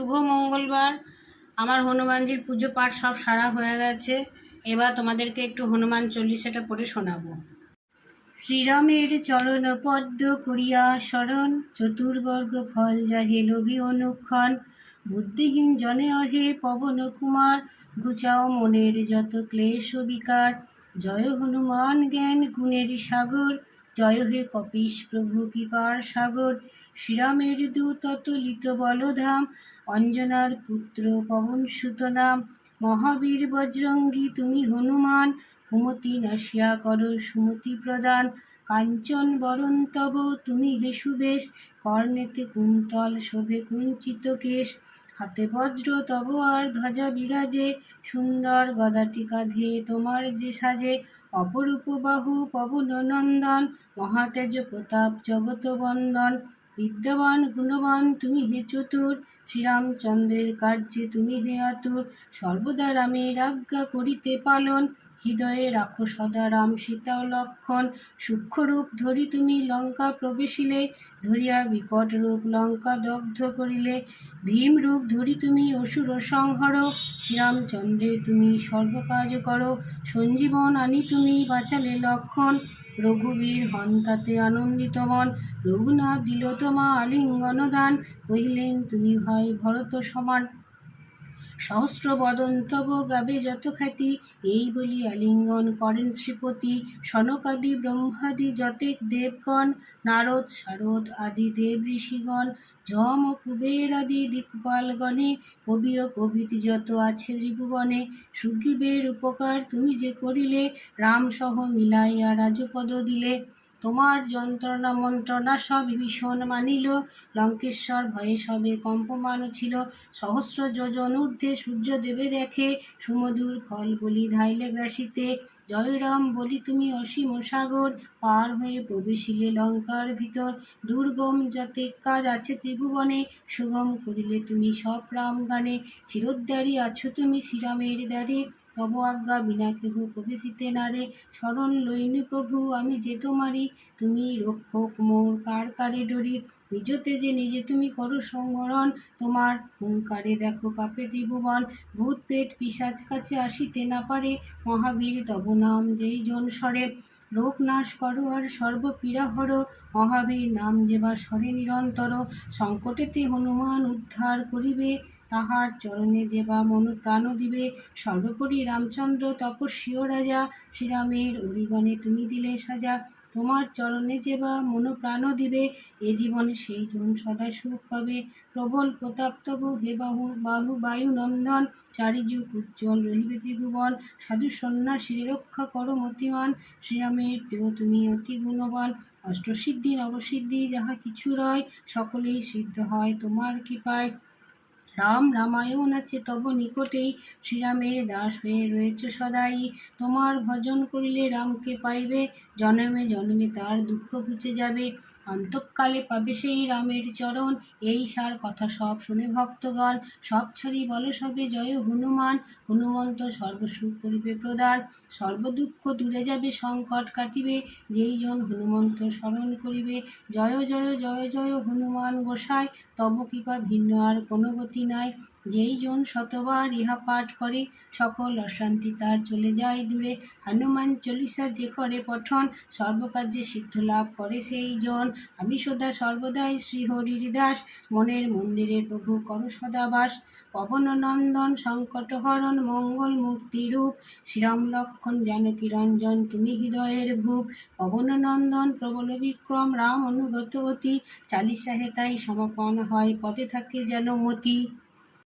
শুভ মঙ্গলবার। আমার হনুমানজির পুজো পাঠ সব সারা হয়ে গেছে। এবার তোমাদেরকে একটু হনুমান চল্লিশাটা পড়ে শোনাবো। শ্রীরামের চরণ পদ্ম করিয়া শরণ, চতুর্বর্গ ফল যাহে লবি অনুক্ষণ। বুদ্ধিহীন জনে অহে পবন কুমার, ঘুচাও মনের যত ক্লেশ বিকার। জয় হনুমান জ্ঞান গুণের সাগর জয় হে কপিস প্রভু, কৃপার সাগর, শ্রীরামের দূত অতলিত বলধাম, অঞ্জনার পুত্র পবন সুত নাম মহাবীর বজরঙ্গী, তুমি হনুমান, কুমতি নাশিয়া কর সুমতি প্রদান, কাঞ্চন বরণ তব, তুমি হে সুবেশ, কর্ণেতে কুন্তল শোভে কুঞ্চিত কেশ, হাতে বজ্র তব আর ধ্বজা বিরাজে, সুন্দর গদাটি কাঁধে তোমার যে সাজে অপরূপ বাহু পবন নন্দন মহাতেজ প্রতাপ জগত বন্দন বিদ্যবান, গুণবান, তুমি হে চতুর। শ্রীরামচন্দ্রের কার্যে তুমি হে আতুর। সর্বদা রামের আজ্ঞা করিতে পালন। হৃদয়ে রাখো সদা রাম সীতা লক্ষণ। সূক্ষ্মরূপ ধরি তুমি লঙ্কা প্রবেশিলে, ধরিয়া বিকট রূপ লঙ্কা দগ্ধ করিলে। ভীম রূপ ধরি তুমি অসুর সংহর। শ্রীরামচন্দ্রে তুমি সর্বকাজ করো। সঞ্জীবন আনি তুমি বাঁচালে লক্ষণ। রঘুবীর হন তাতে আনন্দিত মন রঘুনাথ দিল তোমা আলিঙ্গন দান কহিলেন, তুমি ভাই ভরত সমান সহস্র বদন তব গাবে যত খ্যাতি, এই বলি আলিঙ্গন করেন শ্রীপতি। সনকাদি ব্রহ্মাদি যতেক দেবগণ, নারদ, শারদ আদি দেব ঋষিগণ, যম ও কুবের আদি দিকপালগণে, কবি ও কবিতি যত আছে ত্রিভুবনে সুগ্রীবের উপকার তুমি যে করিলে রামসহ মিলাইয়া রাজপদ দিলে। তোমার যন্ত্রণা মন্ত্রণা সব ভীষণ মানিল। লঙ্কেশ্বর ভয়ে সবে কম্পমান ছিল। সহস্র যোজন ঊর্ধ্বে সূর্য দেবে দেখে সুমধুর ফল বলি ধাইলে গ্রাসিতে, জয়রাম, বলি তুমি অসীম সাগর, পার হয়ে প্রবেশিলে লঙ্কার ভিতর। দুর্গম যাতে কাজ আছে ত্রিভুবনে, সুগম করিলে তুমি সব রাম গানে। চিরোদ্ধারী আছো তুমি শ্রীরামের দ্বারে। তব আজ্ঞা বিনা কেহ প্রবেশিতে নারে শরণ লইনি প্রভু, আমি যে তোমারি তুমি রক্ষক মোর কার কারে ডরি? নিজতে যে নিজে তুমি করো সংবরণ তোমার হুঙ্কারে দেখো কাপে ত্রিভুবন? ভূত, প্রেত, পিসাচ কাছে আসিতে না পারে। মহাবীর, তব নাম যেই জন সরে। রোগ নাশ করো আর সর্বপীড়া হর। মহাবীর নাম যেবা স্বরে নিরন্তর। সংকটেতে হনুমান উদ্ধার করিবে। তাহার চরণে যেবা মনু প্রাণ দিবে, সর্বোপরি রামচন্দ্র তপস্বীয় রাজা শ্রীরামের অরিগণে তুমি দিলে সাজা। তোমার চরণে যেবা মনো প্রাণ দিবে, এ জীবনে সেই জন সদা সুখ পাবে। প্রবল প্রতাপ তব হে বাহু বাহু বায়ুনন্দন চারিযুগ উজ্জ্বল রহিবে ত্রিভুবন। সাধু সন্ন্যাসী রক্ষা করো মতিমান, শ্রীরামের প্রিয় তুমি অতি গুণবান। অষ্টসিদ্ধি, নবসিদ্ধি যাহা কিছু রয়, সকলেই সিদ্ধ হয় তোমার কৃপায়। রাম রামায়ণ আছে, তব নিকটেই শ্রীরামের দাস হয়ে রয়েছে সদাই। তোমার ভজন করিলে রামকে পাইবে, জন্মে জন্মে তার দুঃখ ঘুচে যাবে। অন্তকালে পাবে সেই রামের চরণ। এই সার কথা সব শুনে ভক্তগণ, সব ছাড়ি বল সবে, জয় হনুমান। হনুমন্ত সর্বসুখ করিবে প্রদান। সর্বদুঃখ দূরে যাবে, সংকট কাটিবে। যেই জন হনুমন্ত স্মরণ করিবে, জয় জয় জয় জয় হনুমান গোসাই। তব কৃপা ভিন্ন আর কোনো গতি নাই। যেই জন শতবার ইহা পাঠ করে, সকল অশান্তি তার চলে যায় দূরে। হনুমান চল্লিশা যে করে পঠন, সর্বকার্যে সিদ্ধ লাভ করে সেই জন। আমি সদা সর্বদাই শ্রীহরির দাস, মনের মন্দিরের প্রভু কর সদাবাস পবন নন্দন সংকট হরণ মঙ্গল মূর্তি রূপ, শ্রীরাম লক্ষণ, জানকী রঞ্জন, তুমি হৃদয়ের ভূপ। পবন নন্দন প্রবল বিক্রম, রাম অনুগত অতি চালিসাহে তাই সমাপন হয়, পদে থাকে যেন মতি।